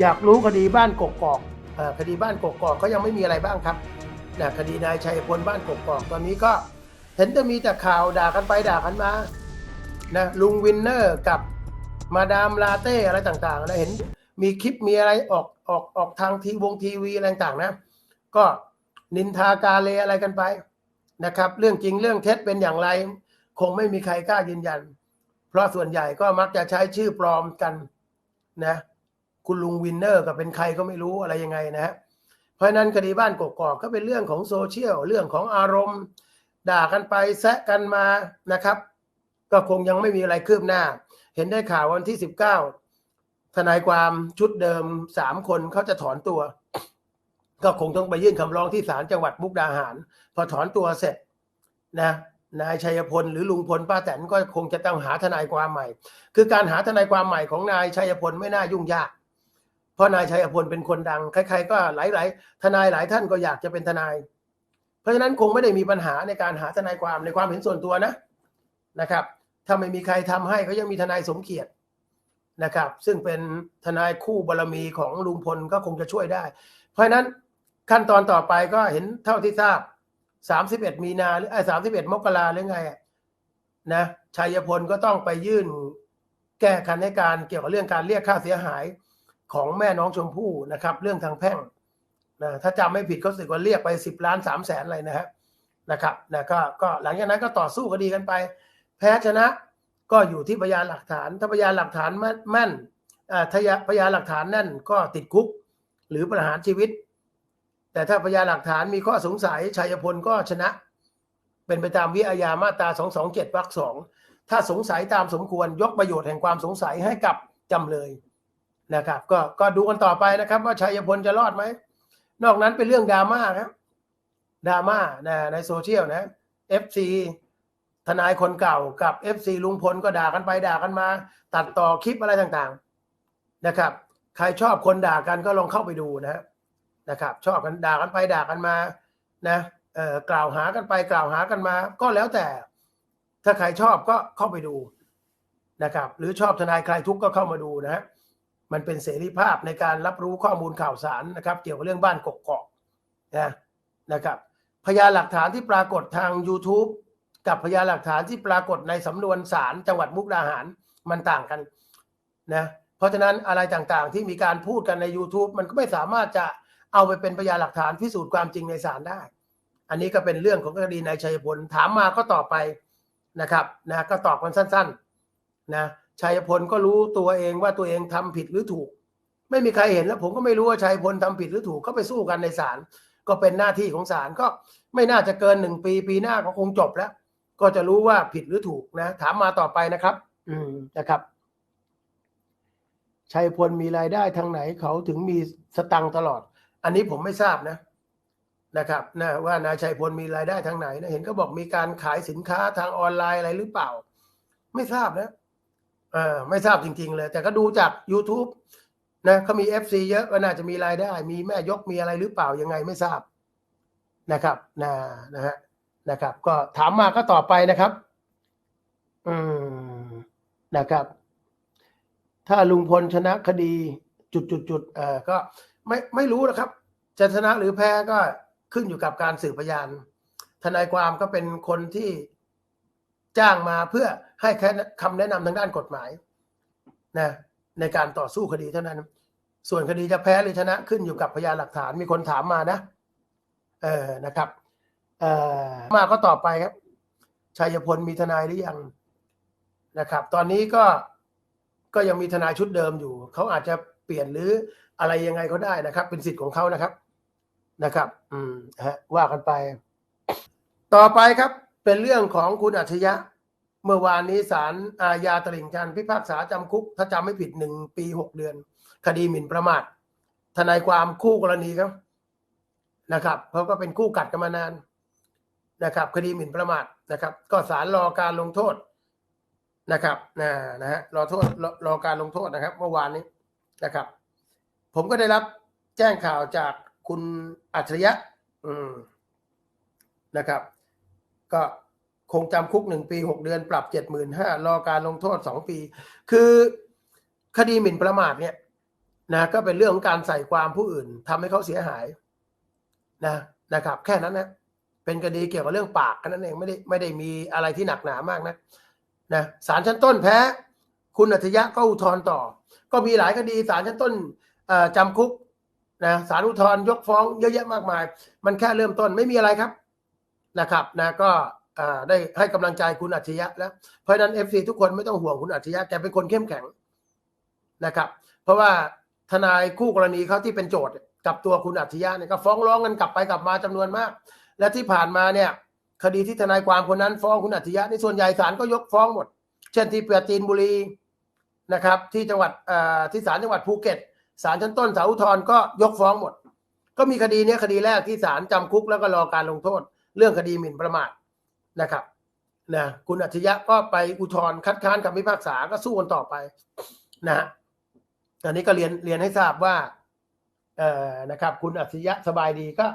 อยากรู้คดีบ้านกกอกอ่อคดีบ้านกกอกก็ยังไม่มีอะไรบ้างครับนะคดีนายชัยพลบ้านกกอกตอนนี้ก็เห็นจะมีแต่ข่าวด่ากันไปด่ากันมานะลุงวินเนอร์กับมาดามลาเต้อะไรต่างๆนะเห็นมีคลิปมีอะไรออกออกออกทางทีวงทีวีอะไรต่างๆนะ ก็นินทากาเลอะไรกันไปนะครับ เรื่องจริงเรื่องเท็จเป็นอย่างไร คงไม่มีใครกล้ายืนยัน เพราะส่วนใหญ่ก็มักจะใช้ชื่อปลอมกันนะ คุณลุงวินเนอร์ก็เป็นใครก็ไม่รู้อะไรยังไงนะฮะเพราะนั้นคดีบ้านกกอกก็เป็นเรื่องของโซเชียลเรื่องของอารมณ์ ด่ากันไปแซะกันมานะครับ ก็คงยังไม่มีอะไรคืบหน้า เห็นได้ข่าววันที่ 19 ทนายความชุดเดิมสามคนเขาจะถอนตัว ก็คงต้องไปยื่นคำร้องที่ศาลจังหวัดมุกดาหาร พอถอนตัวเสร็จนะนายชัยพลหรือลุงพลป้าแตนก็คงจะต้องหาทนายความใหม่ คือการหาทนายความใหม่ของนายชัยพลไม่น่ายุ่งยาก เพราะนายชัยพลเป็นคนดังใครๆก็หลายๆทนายหลายท่านก็อยากจะเป็นทนาย เพราะฉะนั้นคงไม่ได้มีปัญหาในการหาทนายความในความเห็นส่วนตัวนะนะครับ ถ้าไม่มีใครทำให้ก็ยังมีทนายสมเกียรตินะครับ ซึ่งเป็นทนายคู่บารมีของลุงพลก็คงจะช่วยได้ เพราะฉะนั้นขั้นตอนต่อไปก็เห็นเท่าที่ทราบ 31 มีนาหรือไอ้31มกราหรือไงนะชัยพลก็ต้องไปยื่นแก้คันให้การเกี่ยวกับเรื่องการเรียกค่าเสียหาย ของแม่น้องชมพู่นะครับ เรื่องทางแพ่งนะถ้าจำไม่ผิดเขาสึกว่าเรียกไป 10 ล้าน3แสนอะไรนะฮะนะครับนะก็ก็หลังจากนั้นก็ต่อสู้คดีกันไป แพ้ชนะก็อยู่ที่พยานหลักฐาน ถ้าพยานหลักฐานแม่นอ่าถ้าพยานหลักฐานแน่นก็ติดคุกหรือประหารชีวิต แต่ถ้าพยานหลักฐานมีข้อสงสัยชัยพลก็ชนะ เป็นไปตามวิอาญามาตรา227วรรคสองถ้าสงสัยตามสมควรยกประโยชน์แห่งความสงสัยให้กับจำเลย นะครับ ก็ก็ดูกันต่อไปนะครับ ว่าชัยพลจะรอดไหม นอกนั้นเป็นเรื่องดราม่าครับดราม่านะในโซเชียลนะ FC ทนายคนเก่ากับ FC ลุงพลก็ด่ากันไปด่ากันมา ตัดต่อคลิปอะไรต่างๆนะครับ ใครชอบคนด่ากันก็ลองเข้าไปดูนะนะครับ ชอบกันด่ากันไปด่ากันมานะเอ่อกล่าวหากันไปกล่าวหากันมา ก็แล้วแต่ ถ้าใครชอบก็เข้าไปดูนะครับ หรือชอบทนายใครทุกข์ก็เข้ามาดูนะฮะ มันเป็นเสรีภาพในการรับรู้ข้อมูลข่าวสารนะครับ เกี่ยวกับเรื่องบ้านกกอกนะนะครับพยานหลักฐานที่ปรากฏทาง YouTube กับพยานหลักฐานที่ปรากฏในสำนวนศาลจังหวัดมุกดาหารมันต่างกันนะเพราะฉะนั้นอะไรต่างๆที่มีการพูดกันใน YouTube มันก็ไม่สามารถจะเอาไปเป็นพยานหลักฐานพิสูจน์ความจริงในศาลได้ อันนี้ก็เป็นเรื่องของคดีนายชัยพลถามมาก็ตอบไปนะครับนะก็ตอบกันสั้นๆนะ ชัยพลก็รู้ตัวเองว่าตัวเองทำผิดหรือถูก ไม่มีใครเห็นแล้ว ผมก็ไม่รู้ว่าชัยพลทำผิดหรือถูกก็ไปสู้กันในศาลก็เป็นหน้าที่ของศาลก็ไม่น่าจะเกินหนึ่งปีปีหน้าก็คงจบแล้ว ก็จะรู้ว่าผิดหรือถูกนะ ถามมาต่อไปนะครับ อืมนะครับชัยพลมีรายได้ทางไหนเขาถึงมีสตังตลอด อันนี้ผมไม่ทราบนะนะครับนะว่านายชัยพลมีรายได้ทางไหนนะเห็นเขาบอกมีการขายสินค้าทางออนไลน์อะไรหรือเปล่า ไม่ทราบนะ ออไม่ทราบจริง ๆ เลย แต่ก็ดูจาก YouTube นะเขามี FC เยอะก็น่าจะมีรายได้ มีแม่ยกมีอะไรหรือเปล่ายังไงไม่ทราบนะครับนะนะฮะนะครับ ก็ถามมาก็ตอบไปนะครับ อืมนะครับ ถ้าลุงพลชนะคดี จุดจุดจุดเอ่อก็ไม่ไม่รู้นะครับ จะชนะหรือแพ้ก็ขึ้นอยู่กับการสืบพยานทนายความก็เป็นคนที่จ้างมาเพื่อ ให้แค่คำแนะนำทางด้านกฎหมายนะในการต่อสู้คดีเท่านั้น ส่วนคดีจะแพ้หรือชนะขึ้นอยู่กับพยานหลักฐานมีคนถามมานะ เออนะครับเออมาก็ต่อไปครับชัยพลมีทนายหรือยังนะครับ ตอนนี้ก็ก็ยังมีทนายชุดเดิมอยู่ เขาอาจจะเปลี่ยนหรืออะไรยังไงก็ได้นะครับ เป็นสิทธิ์ของเขานะครับนะครับ อืมฮะว่ากันไป ต่อไปครับ เป็นเรื่องของคุณอัจฉริยะ เมื่อวานนี้ศาลอาญาตลิ่งชันพิพากษาจำคุก ถ้าจำไม่ผิดหนึ่งปีหกเดือน คดีหมิ่นประมาททนายความคู่กรณีครับนะครับเขาก็เป็นคู่กัดกันมานานนะครับ คดีหมิ่นประมาทนะครับ ก็ศาลรอการลงโทษนะครับนะนะฮะรอโทษรอรอการลงโทษนะครับ เมื่อวานนี้นะครับ ผมก็ได้รับแจ้งข่าวจากคุณอัจฉริยะ อืมนะครับ ก็ คงจำคุกหนึ่งปีหกเดือนปรับเจ็ดหมื่นห้ารอการลงโทษสองปี คือคดีหมิ่นประมาทเนี่ยนะก็เป็นเรื่องของการใส่ความผู้อื่นทำให้เขาเสียหายนะนะครับ แค่นั้นนะเป็นคดีเกี่ยวกับเรื่องปากแค่นั้นเองไม่ได้ไม่ได้มีอะไรที่หนักหนามากนะนะศาลชั้นต้นแพ้ คุณอัจฉริยะก็อุทธรณ์ต่อ ก็มีหลายคดีศาลชั้นต้นเอ่อจำคุกนะศาลอุทธรณ์ยกฟ้องเยอะแยะมากมาย มันแค่เริ่มต้นไม่มีอะไรครับนะครับนะก็ ได้ให้กำลังใจคุณอัจฉริยะแล้ว เพราะฉะนั้นเอฟซีทุกคนไม่ต้องห่วงคุณอัจฉริยะแกเป็นคนเข้มแข็งนะครับ เพราะว่าทนายคู่กรณีเขาที่เป็นโจทย์กับตัวคุณอัจฉริยะเนี่ยก็ฟ้องร้องกันกลับไปกลับมาจำนวนมาก และที่ผ่านมาเนี่ยคดีที่ทนายความคนนั้น ฟ้องคุณอัจฉริยะในส่วนใหญ่ศาลก็ยกฟ้องหมด เช่นที่เปียจีนบุรีนะครับ ที่จังหวัดอ่าที่ศาลจังหวัดภูเก็ตศาลชั้นต้นศาลอุทธรณ์ก็ยกฟ้องหมด ก็มีคดีเนี้ยคดีแรกที่ศาลจำคุกแล้วก็รอการลงโทษ เรื่องคดีหมิ่นประมาท นะครับนะคุณอัจฉริยะก็ไปอุทธรณ์คัดค้านคำพิพากษาก็สู้กันต่อไปนะฮะอันนี้ก็เรียนเรียนให้ทราบว่าเอ่อนะครับ คุณอัจฉริยะสบายดีก็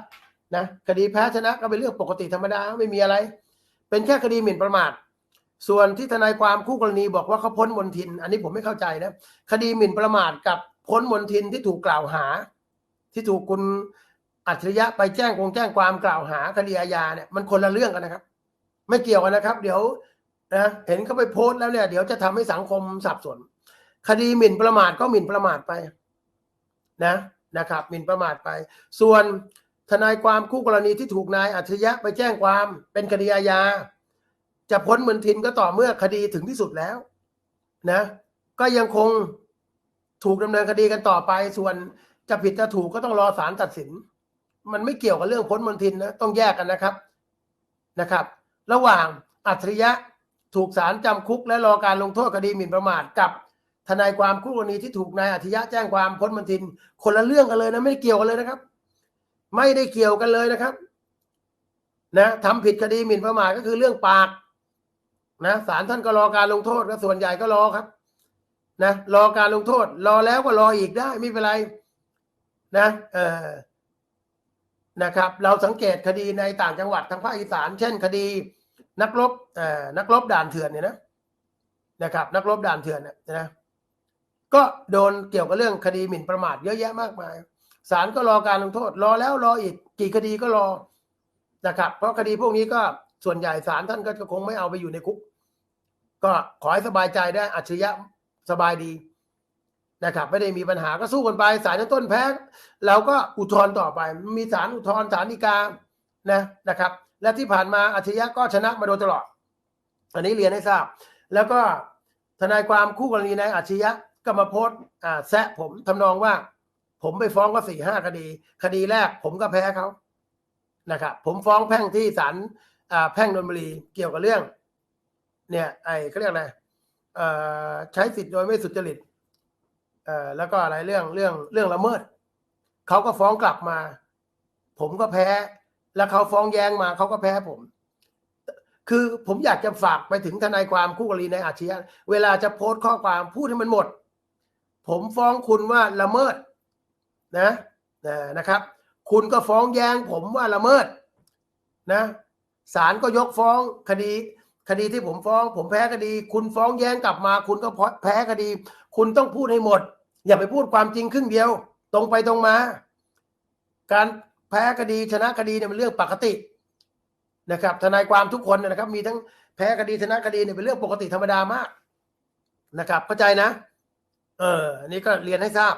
นะคดีแพ้ชนะก็เป็นเรื่องปกติธรรมดาไม่มีอะไร เป็นแค่คดีหมิ่นประมาท ส่วนที่ทนายความคู่กรณีบอกว่าเขาพ้นมนทิน อันนี้ผมไม่เข้าใจนะคดีหมิ่นประมาทกับพ้นมนทินที่ถูกกล่าวหา ที่ถูกคุณอัจฉริยะไปแจ้งคงแจ้งความกล่าวหาคดีอาญาเนี่ยมันคนละเรื่องกันนะครับ ไม่เกี่ยวกันนะครับ เดี๋ยวนะเห็นเขาไปโพสต์แล้วเนี่ย เดี๋ยวจะทำให้สังคมสับสน คดีหมิ่นประมาทก็หมิ่นประมาทไป นะนะครับหมิ่นประมาทไป ส่วนทนายความคู่กรณีที่ถูกนายอัจฉริยะไปแจ้งความเป็นคดีอาญาจะพ้นมนทินก็ต่อเมื่อคดีถึงที่สุดแล้ว นะ ก็ยังคงถูกดำเนินคดีกันต่อไป ส่วนจะผิดจะถูกก็ต้องรอศาลตัดสิน มันไม่เกี่ยวกับเรื่องพ้นมนทินนะ ต้องแยกกันนะครับนะครับ ระหว่างอัจฉริยะถูกศาลจำคุก และรอการลงโทษคดีหมิ่นประมาทกับทนายความคู่กรณีที่ถูกนายอัจฉริยะแจ้งความพ้นมนทิน คนละเรื่องกันเลยนะไม่ได้เกี่ยวกันเลยนะครับ ไม่ได้เกี่ยวกันเลยนะครับนะทำผิดคดีหมิ่นประมาทก็คือเรื่องปากนะศาลท่านก็รอการลงโทษก็ส่วนใหญ่ก็รอครับนะรอการลงโทษ รอแล้วก็รออีกได้ไม่เป็นไร นะ เออ นะครับ เราสังเกตคดีในต่างจังหวัดทางภาคอีสาน เช่น คดีนักรบเอ่อนักรบด่านเถื่อนเนี่ยนะนะครับ นักรบด่านเถื่อนเนี่ยนะก็โดนเกี่ยวกับเรื่องคดีหมิ่นประมาทเยอะแยะมากมายศาลก็รอการลงโทษ รอแล้วรออีกกี่คดีก็รอนะครับ เพราะคดีพวกนี้ก็ส่วนใหญ่ศาลท่านก็คงไม่เอาไปอยู่ในคุก ก็ขอให้สบายใจได้อัจฉริยะสบายดี นะครับไม่ได้มีปัญหาก็สู้กันไปศาลชั้นต้นแพ้เราก็อุทธรณ์ต่อไป มีศาลอุทธรณ์ศาลฎีกานะนะครับ และที่ผ่านมาอัจฉริยะก็ชนะมาโดยตลอด อันนี้เรียนให้ทราบ แล้วก็ทนายความคู่กรณีนายอัจฉริยะก็มาโพสต์แซะผมทำนองว่า ผมไปฟ้องก็สี่ห้าคดี คดีแรกผมก็แพ้เขานะครับผมฟ้องแพ่งที่ศาลแพ่งนนทบุรีเกี่ยวกับเรื่อง เนี่ยไอ้เขาเรียกอะไรใช้สิทธิ์โดยไม่สุจริต เอ่อแล้วก็อะไรเรื่องเรื่องเรื่องละเมิดเขาก็ฟ้องกลับมา ผมก็แพ้ แล้วเขาฟ้องแย้งมาเขาก็แพ้ผม คือผมอยากจะฝากไปถึงทนายความคู่กรณีในอาชีพเวลาจะโพสต์ข้อความพูดให้มันหมด ผมฟ้องคุณว่าละเมิดนะนะนะครับ คุณก็ฟ้องแย้งผมว่าละเมิดนะศาลก็ยกฟ้องคดี คดีที่ผมฟ้อง ผมแพ้คดี คุณฟ้องแย้งกลับมา คุณก็แพ้คดี คุณต้องพูดให้หมด อย่าไปพูดความจริงครึ่งเดียว ตรงไปตรงมา การแพ้คดีชนะคดีเนี่ยเป็นเรื่องปกตินะครับทนายความทุกคนนะครับ มีทั้งแพ้คดีชนะคดีเนี่ยเป็นเรื่องปกติธรรมดามากนะครับ เข้าใจนะ เออนนี้ก็เรียนให้ทราบ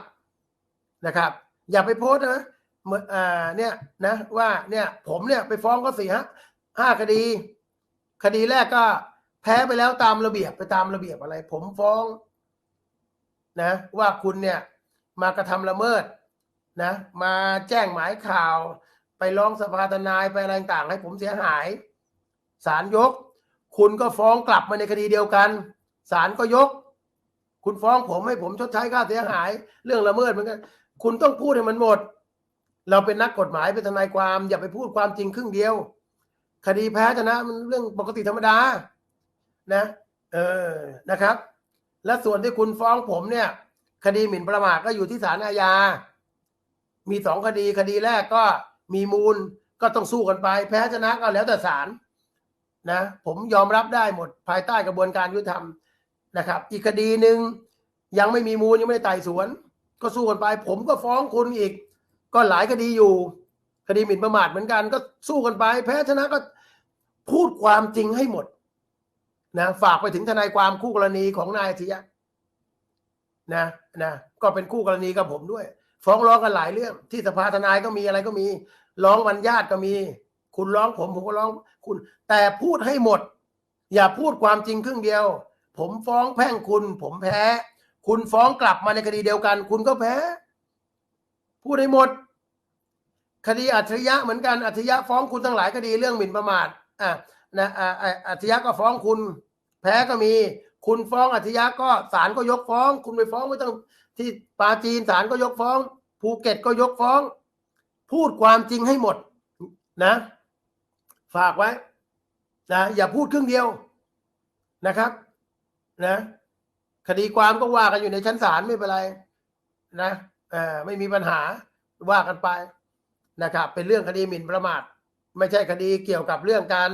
นะครับ อย่าไปโพสนะเมือนอ่าเนี่ยนะ ว่าเนี่ยผมเนี่ยไปฟ้องก็สี่ฮะห้าคดี คดีแรกก็แพ้ไปแล้วตามระเบียบไปตามระเบียบอะไร ผมฟ้อง นะว่าคุณเนี่ยมากระทำละเมิดนะมาแจ้งหมายข่าว ไปร้องสภาทนายไปอะไรต่างๆให้ผมเสียหายศาลยก คุณก็ฟ้องกลับมาในคดีเดียวกันศาลก็ยก คุณฟ้องผมให้ผมชดใช้ค่าเสียหาย เรื่องละเมิดเหมือนกันคุณต้องพูดให้มันหมด เราเป็นนักกฎหมายเป็นทนายความ อย่าไปพูดความจริงครึ่งเดียว คดีแพ้ชนะมันเรื่องปกติธรรมดา นะ เออนะครับ และส่วนที่คุณฟ้องผมเนี่ย คดีหมิ่นประมาทก็อยู่ที่ศาลอาญา มีสองคดีคดีแรกก็มีมูลก็ต้องสู้กันไป แพ้ชนะก็แล้วแต่ศาลนะ ผมยอมรับได้หมดภายใต้กระบวนการยุติธรรมนะครับ อีกคดีหนึ่งยังไม่มีมูลยังไม่ได้ไต่สวน ก็สู้กันไป ผมก็ฟ้องคุณอีก ก็หลายคดีอยู่ คดีหมิ่นประมาทเหมือนกัน ก็สู้กันไป แพ้ชนะก็พูดความจริงให้หมด นะฝากไปถึงทนายความคู่กรณีของนายอาทิยะนะนะก็เป็นคู่กรณีกับผมด้วย ฟ้องร้องกันหลายเรื่อง ที่สภาทนายก็มีอะไรก็มี ร้องวันญาติก็มี คุณร้องผมผมก็ร้องคุณ แต่พูดให้หมด อย่าพูดความจริงครึ่งเดียว ผมฟ้องแพ่งคุณ ผมแพ้ คุณฟ้องกลับมาในคดีเดียวกัน คุณก็แพ้ พูดให้หมด คดีอัจฉริยะเหมือนกันอัจฉริยะฟ้องคุณทั้งหลายคดีเรื่องหมิ่นประมาทอะนะอะอัจฉริยะก็ฟ้องคุณ พ้ก็มี คุณฟ้องอธิยะก็ศาลก็ยกฟ้อง คุณไปฟ้องไม่ต้องที่ปาจีนศาลก็ยกฟ้อง ภูเก็ตก็ยกฟ้อง พูดความจริงให้หมดนะ ฝากไว้นะอย่าพูดครึ่งเดียวนะครับ นะ คดีความก็ว่ากันอยู่ในชั้นศาลไม่เป็นไร นะเออไม่มีปัญหาว่ากันไปนะครับ เป็นเรื่องคดีหมิ่นประมาท ไม่ใช่คดีเกี่ยวกับเรื่องการ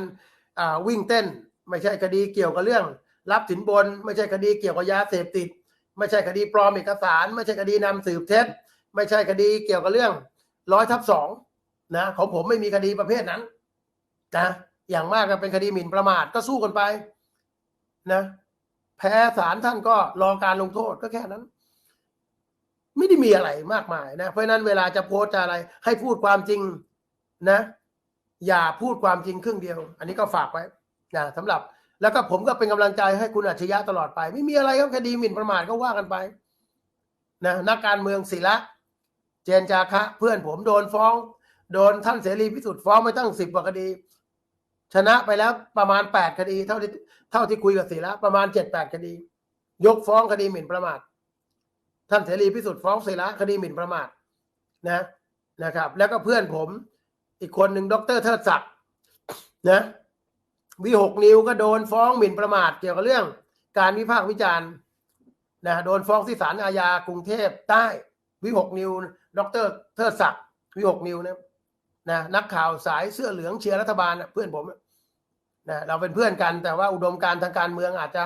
วิ่งเต้น ไม่ใช่คดีเกี่ยวกับเรื่อง รับสินบน ไม่ใช่คดีเกี่ยวกับยาเสพติด ไม่ใช่คดีปลอมเอกสาร ไม่ใช่คดีนำสืบเท็จ ไม่ใช่คดีเกี่ยวกับเรื่องร้อยทับสองนะของผมไม่มีคดีประเภทนั้นนะอย่างมากก็เป็นคดีหมิ่นประมาทก็สู้กันไปนะแพ้ศาลท่านก็รอการลงโทษก็แค่นั้น ไม่ได้มีอะไรมากมายนะเพราะนั้นเวลาจะโพสต์จะอะไร ให้พูดความจริงนะ อย่าพูดความจริงครึ่งเดียว อันนี้ก็ฝากไว้ นะสำหรับแล้วก็ผมก็เป็นกำลังใจให้คุณอัจฉริยะตลอดไป ไม่มีอะไรครับคดีหมิ่นประมาทก็ว่ากันไปนะนักการเมืองศิระเจนจาคะ เพื่อนผมโดนฟ้อง โดนท่านเสรีพิสุทธิ์ฟ้องไม่ตั้งสิบกว่าคดี ชนะไปแล้วประมาณแปดคดี เท่าที่เท่าที่คุยกับศิระประมาณเจ็ดแปดคดี ยกฟ้องคดีหมิ่นประมาทท่านเสรีพิสุทธิ์ฟ้องศิระคดีหมิ่นประมาทนะนะครับ แล้วก็เพื่อนผม อีกคนหนึ่งดรเทิดศักดิ์นะ วิหกนิวก็โดนฟ้องหมิ่นประมาทเกี่ยวกับเรื่อง การวิพากษ์วิจารณ์นะโดนฟ้องที่ศาลอาญากรุงเทพใต้วิหกนิว ดรเทิดศักดิ์วิหกนิวนะนะนักข่าวสายเสื้อเหลืองเชียร์รัฐบาลนะเพื่อนผมนะเราเป็นเพื่อนกัน แต่ว่าอุดมการทางการเมืองอาจจะ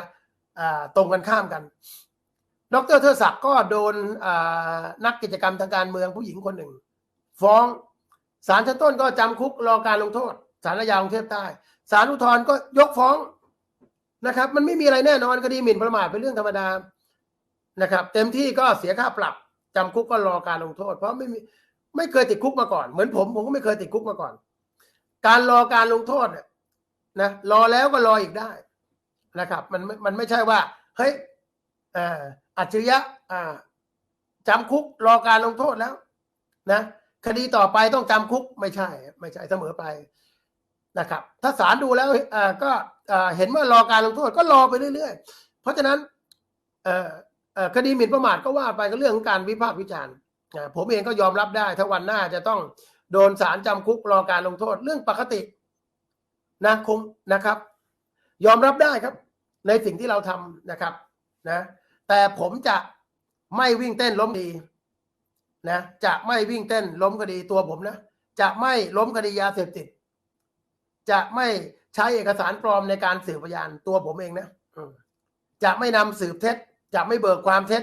ตรงกันข้ามกัน ดรเทิดศักดิ์ก็โดนนักกิจกรรมทางการเมืองผู้หญิงคนหนึ่ง ฟ้องศาลชั้นต้นก็จำคุกรอการลงโทษศาลอาญากรุงเทพใต้ ศาลอุทธรณ์ก็ยกฟ้องนะครับ มันไม่มีอะไรแน่นอนคดีหมิ่นประมาทเป็นเรื่องธรรมดานะครับ เต็มที่ก็เสียค่าปรับจำคุกก็รอการลงโทษ เพราะไม่มีไม่เคยติดคุกมาก่อน เหมือนผมผมก็ไม่เคยติดคุกมาก่อน การรอการลงโทษเนี่ยนะรอแล้วก็รออีกได้นะครับ มันมันไม่ใช่ว่าเฮ้ยอัจฉริยะจำคุกรอการลงโทษแล้ว นะ คดีต่อไปต้องจำคุกไม่ใช่ ไม่ใช่เสมอไป นะครับ ถ้าศาลดูแล้วก็เห็นว่ารอการลงโทษก็รอไปเรื่อยๆ เพราะฉะนั้นคดีหมิ่นประมาทก็ว่าไปก็เรื่องของการวิพากษ์วิจารณ์ผมเองก็ยอมรับได้ ถ้าวันหน้าจะต้องโดนศาลจำคุกรอการลงโทษเรื่องปกตินะคงนะครับ ยอมรับได้ครับ ในสิ่งที่เราทำนะครับนะแต่ผมจะไม่วิ่งเต้นล้มดีนะจะไม่วิ่งเต้นล้มคดีตัวผมนะ จะไม่ล้มคดียาเสพติด จะไม่ใช้เอกสารปลอมในการสืบพยานตัวผมเองนะจะไม่นำสืบเท็จ จะไม่เบิกความเท็จ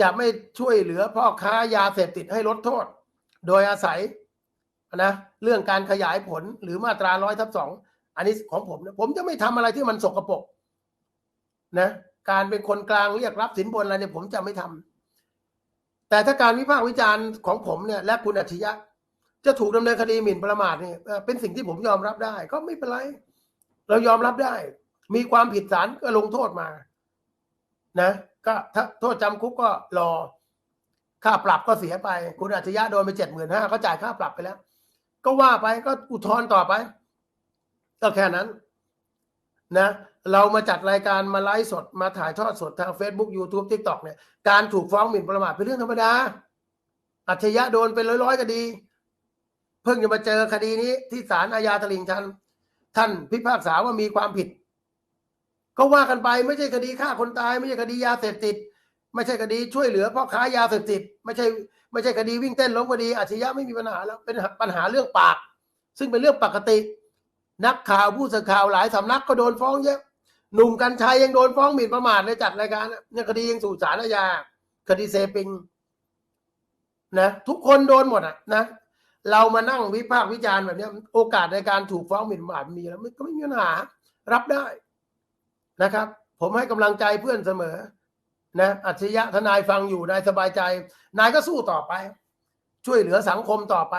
จะไม่ช่วยเหลือพ่อค้ายาเสพติดให้ลดโทษ โดยอาศัยนะเรื่องการขยายผลหรือมาตราร้อยทับสองอันนี้ของผมนะผมจะไม่ทำอะไรที่มันสกปรกนะการเป็นคนกลางเรียกรับสินบนอะไรเนี่ยผมจะไม่ทำแต่ถ้าการวิพากษ์วิจารณ์ของผมเนี่ยและคุณอัจฉริยะ จะถูกดำเนินคดีหมิ่นประมาทเนี่ยเป็นสิ่งที่ผมยอมรับได้ ก็ไม่เป็นไร เรายอมรับได้ มีความผิดศาลก็ลงโทษมา นะ ก็ถ้าโทษจำคุกก็รอ ค่าปรับก็เสียไป คุณอัจฉริยะโดนไปเจ็ดหมื่นห้าเขาจ่ายค่าปรับไปแล้ว ก็ว่าไปก็อุทธรณ์ต่อไป ก็แค่นั้น นะ เรามาจัดรายการมาไลฟ์สดมาถ่ายทอดสดทาง Facebook YouTube TikTok เนี่ยการถูกฟ้องหมิ่นประมาทเป็นเรื่องธรรมดาอัจฉริยะโดนเป็นร้อยๆคดี พิ่งจะมาเจอคดีนี้ที่ศาลอาญาตลิ่งชัน ท่านพิพากษาว่ามีความผิด ก็ว่ากันไปไม่ใช่คดีฆ่าคนตาย ไม่ใช่คดียาเสพติด ไม่ใช่คดีช่วยเหลือพ่อค้ายาเสพติด ไม่ใช่ไม่ใช่คดีวิ่งเต้นล้มคดีอัจฉริยะไม่มีปัญหาแล้วเป็นปัญหาเรื่องปาก ซึ่งเป็นเรื่องปกติ นักข่าวผู้สื่อข่าวหลายสำนักก็โดนฟ้องเยอะหนุ่มกัญชัยยังโดนฟ้องหมิ่นประมาทเลยจัดรายการเนี่ยคดียังสู่ศาลอาญาคดีเซปิงนะทุกคนโดนหมดอะนะ เรามานั่งวิพากษ์วิจารณ์แบบนี้โอกาสในการถูกฟ้องหมิ่นประมาทมีแล้วก็ไม่มีปัญหา รับได้นะครับ ผมให้กำลังใจเพื่อนเสมอ นะอัจฉริยะทนายฟังอยู่นายสบายใจ นายก็สู้ต่อไป ช่วยเหลือสังคมต่อไป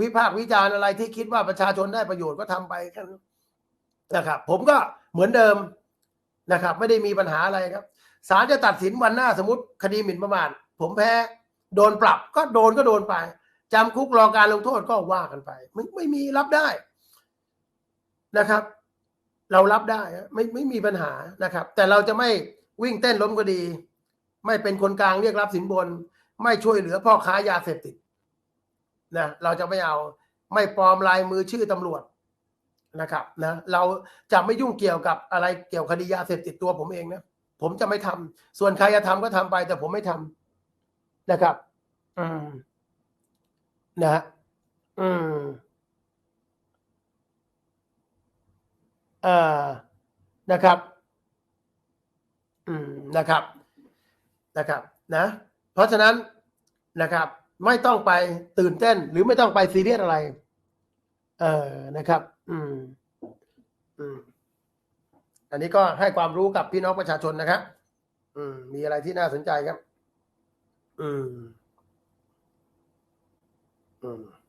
วิพากษ์วิจารณ์อะไรที่คิดว่าประชาชนได้ประโยชน์ก็ทำไปแค่นั้นนะครับ ผมก็เหมือนเดิมนะครับ ไม่ได้มีปัญหาอะไรครับศาลจะตัดสินวันหน้าสมมติคดีหมิ่นประมาทผมแพ้โดนปรับก็โดนก็โดนไป จำคุกรอการลงโทษก็ว่ากันไปไม่ไม่มีรับได้นะครับ เรารับได้ไม่ไม่มีปัญหานะครับ แต่เราจะไม่วิ่งเต้นล้มคดี ไม่เป็นคนกลางเรียกรับสินบน ไม่ช่วยเหลือพ่อค้ายาเสพติดนะเราจะไม่เอาไม่ปลอมลายมือชื่อตำรวจนะครับนะเราจะไม่ยุ่งเกี่ยวกับอะไรเกี่ยวคดียาเสพติดตัวผมเองนะผมจะไม่ทำส่วนใครจะทำก็ทำไป แต่ผมไม่ทำนะครับ อืม นะฮะอืมเอ่อนะครับ อืมนะครับนะครับนะ เพราะฉะนั้นนะครับ ไม่ต้องไปตื่นเต้น หรือไม่ต้องไปซีเรียสอะไร เออนะครับ อืม อืม อันนี้ก็ให้ความรู้กับพี่น้องประชาชนนะครับ อืม มีอะไรที่น่าสนใจครับ อืม อืม